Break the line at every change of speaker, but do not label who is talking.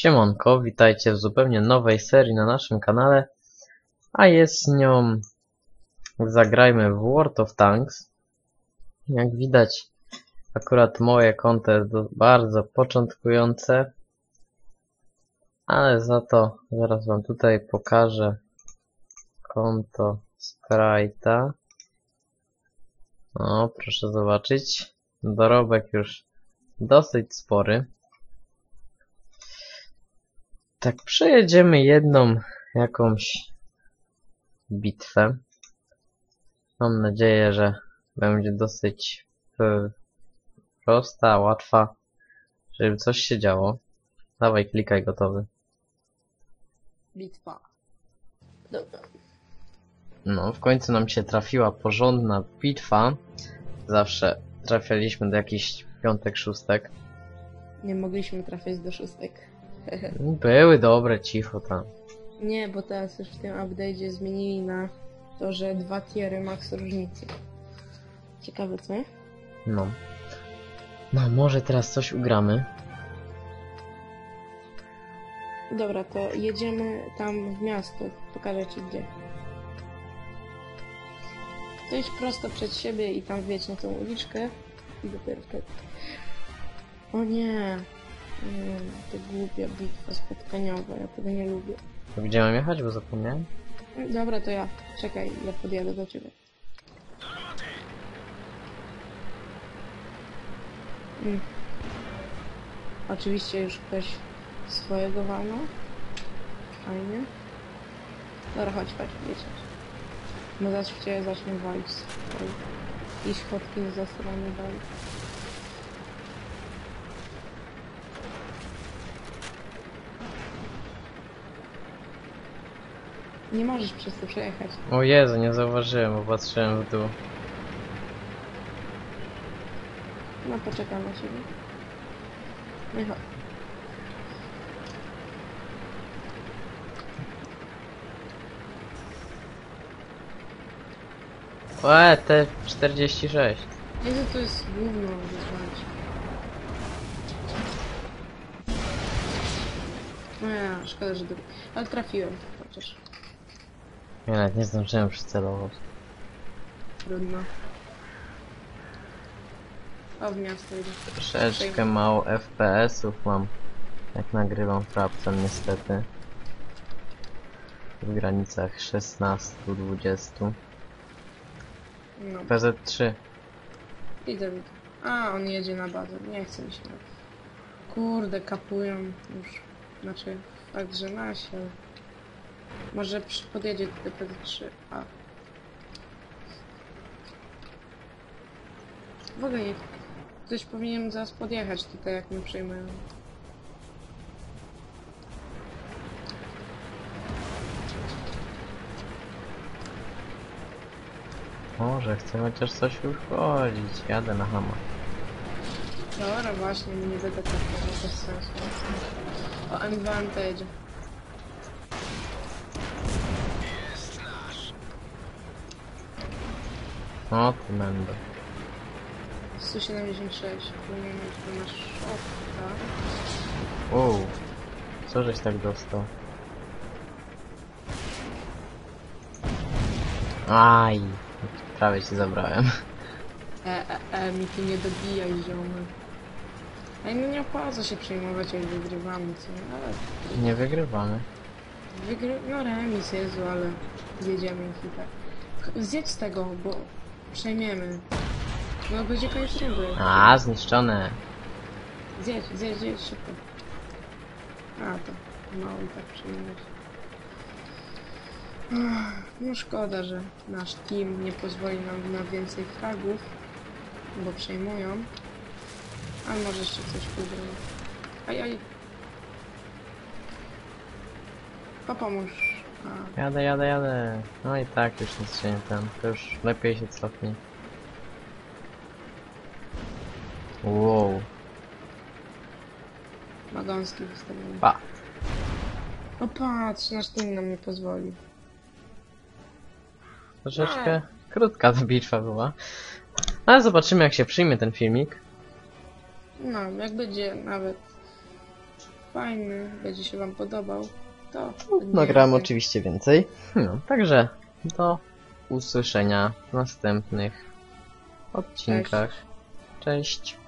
Siemonko, witajcie w zupełnie nowej serii na naszym kanale, a jest nią zagrajmy w World of Tanks. Jak widać, akurat moje konto jest bardzo początkujące, ale za to zaraz wam tutaj pokażę konto Sprite'a. O, proszę zobaczyć, dorobek już dosyć spory. Tak, przejedziemy jedną jakąś bitwę. Mam nadzieję, że będzie dosyć e, prosta, łatwa, żeby coś się działo. Dawaj, klikaj gotowy.
Bitwa. Dobra.
No, w końcu nam się trafiła porządna bitwa. Zawsze trafialiśmy do jakichś piątek, szóstek.
Nie mogliśmy trafiać do szóstek.
Były dobre, cicho tam.
Nie, bo teraz już w tym update'cie zmienili na to, że dwa tiery max różnicy. Ciekawe co?
No. No, może teraz coś ugramy.
Dobra, to jedziemy tam w miasto. Pokażę ci gdzie. To idź prosto przed siebie i tam wjedź na tą uliczkę i dopiero wtedy. O nie! Nie, to głupia bitwa spotkaniowa, ja tego nie lubię.
To Gdzie mam jechać, bo zapomniałem?
Dobra, to ja. Czekaj, ja podjadę do ciebie. Mm. Oczywiście już ktoś swojego walnął. Fajnie. Dobra, chodź, chodź, wiecie. No zaś w ciebie zacznę walić. I fotki z zastrony dalej. Nie możesz przez to przejechać.
O Jezu, nie zauważyłem, bo patrzyłem w dół.
No poczekam na ciebie. No i chodź.
E, te 46.
Jezu, to jest gówno wyzwać. No ja, szkoda, że... Ale trafiłem, chociaż.
Ja nawet nie zdążyłem przycelować.
Trudno. O, w miasto idę.
Troszeczkę mało FPS-ów mam, jak nagrywam Frapcem niestety. W granicach 16-20.
No,
PZ3.
idę, idę. A, on jedzie na bazę. Nie chce mi się. Kurde, kapują już. Znaczy, fakt, że nasi, ale... Może podjedzie do PD3. A. W ogóle nie... Ktoś powinien zaraz podjechać tutaj, jak my przejmujemy.
Może chcę chociaż coś uszkodzić. Jadę na hama.
Dobra, właśnie, nie będę traktował bez sensu. O, M2 to jedzie.
O, ty mendo.
176. Tu nie wiem, czy masz szopka.
Co żeś tak dostał? Aj. Prawie ci zabrałem.
E, e, e, mi tu nie dobijaj, ziomy. Ej, no nie opłaca się przejmować, jak wygrywamy, co nie? Ale
Nie wygrywamy.
wygry... No remis, Jezu, ale zjedziemy ich i tak. K- Zjedź z tego, bo przejmiemy. No, będzie koniec rundy.
A, zniszczone.
Zjedź, zjedź, zjedź, szybko. A, to mało i tak. Ach, No szkoda, że nasz team nie pozwoli nam na więcej fragów, bo przejmują. Ale może jeszcze coś ugra. Aj, aj. Popomóż.
Jadę, jadę, jadę. No i tak już nic się nie ten. To już lepiej się cofnij. Wow.
Magąski wystawiony.
Pa.
O patrz, nasz team nam nie pozwoli.
Troszeczkę krótka ta bitwa była. Ale zobaczymy jak się przyjmie ten filmik.
No, jak będzie nawet fajny, będzie się wam podobał, to...
Nagrałem
nie-
oczywiście więcej. No, także do usłyszenia w następnych odcinkach. Cześć.